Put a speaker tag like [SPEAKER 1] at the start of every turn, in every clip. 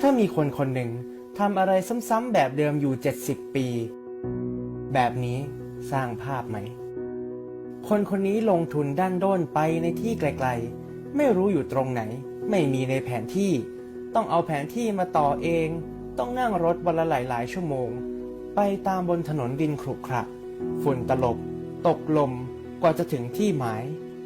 [SPEAKER 1] ถ้ามีคนคนหนึ่งทำอะไรซ้ำๆแบบเดิมอยู่ 70 ปี แบบนี้สร้างภาพไหม คนคนนี้ลงทุนด้านด้นไปในที่ไกลๆ ไม่รู้อยู่ตรงไหน ไม่มีในแผนที่ ต้องเอาแผนที่มาต่อเอง ต้องนั่งรถวันละหลายๆ ชั่วโมง ไปตามบนถนนดินขรุขระฝุ่นตลบ ตกลม กว่าจะถึงที่หมาย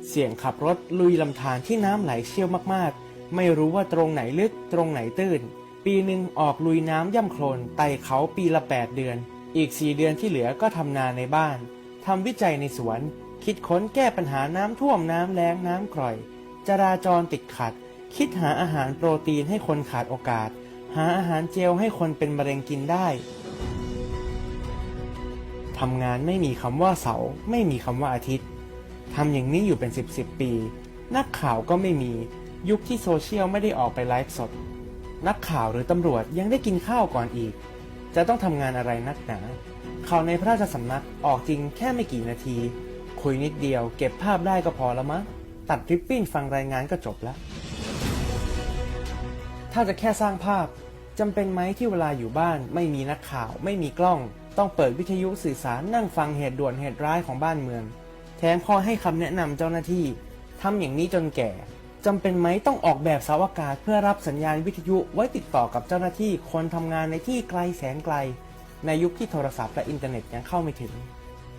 [SPEAKER 1] เสี่ยงขับรถลุยลำธารที่น้ำไหลเชี่ยวมากๆ ไม่รู้ว่าตรงไหนลึกตรงไหนตื้น ปีหนึ่งออกลุยน้ำย่ำโคลนไต่เขาปีละ 8 เดือน อีก 4 เดือนที่เหลือก็ทำนาในบ้านทำวิจัยในสวน คิดค้นแก้ปัญหาน้ำท่วมน้ำแล้งน้ำกร่อย จราจรติดขัด คิดหาอาหารโปรตีนให้คนขาดโอกาส หาอาหารเจลให้คนเป็นมะเร็งกินได้ทำงานไม่มีคำว่าเสาร์ไม่มีคำว่าอาทิตย์ทำอย่างนี้อยู่เป็น 10บสปี นักข่าวก็ไม่มี ยุคที่โซเชียลไม่ได้ออกไปไลฟ์สด นักข่าวหรือตำรวจยังได้กินข้าวก่อนอีก จะต้องทำงานอะไรนักหนาข่าวในพระราชสำนักออกจริงแค่ไม่กี่นาที คุยนิดเดียวเก็บภาพได้ก็พอแล้วมั้งตัดริปปิ้นฟังรายงานก็จบแล้วถ้าจะแค่สร้างภาพจำเป็นไหมที่เวลาอยู่บ้าน ไม่มีนักข่าว ไม่มีกล้อง ต้องเปิดวิทยุสื่อสารนั่งฟังเหตุด่วนเหตุร้ายของบ้านเมือง แถมพอยให้คำแนะนำเจ้าหน้าที่ทำอย่างนี้จนแก่ จำเป็นไหมต้องออกแบบเสาอากาศเพื่อรับสัญญาณวิทยุไว้ติดต่อกับเจ้าหน้าที่คนทำงานในที่ไกลแสนไกล ในยุคที่โทรศัพท์และอินเทอร์เน็ตยังเข้าไม่ถึง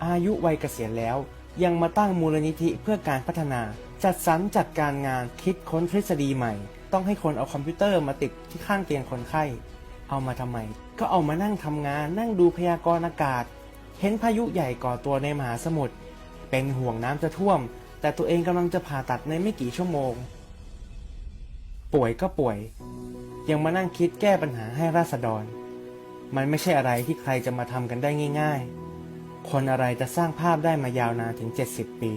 [SPEAKER 1] อายุวัยเกษียณแล้ว ยังมาตั้งมูลนิธิเพื่อการพัฒนา จัดสรรจัดการงานคิดค้นทฤษฎีใหม่ ต้องให้คนเอาคอมพิวเตอร์มาติดที่ข้างเตียงคนไข้ เอามาทำไม ก็เอามานั่งทำงาน นั่งดูพยากรณ์อากาศ เห็นพายุใหญ่ก่อตัวในมหาสมุทรเป็นห่วงน้ำจะท่วม แต่ตัวเองกำลังจะผ่าตัดในไม่กี่ชั่วโมง ป่วยก็ป่วย ยังมานั่งคิดแก้ปัญหาให้ราษฎร มันไม่ใช่อะไรที่ใครจะมาทำกันได้ง่าย ๆ คนอะไรจะสร้างภาพได้มายาวนานถึง 70 ปี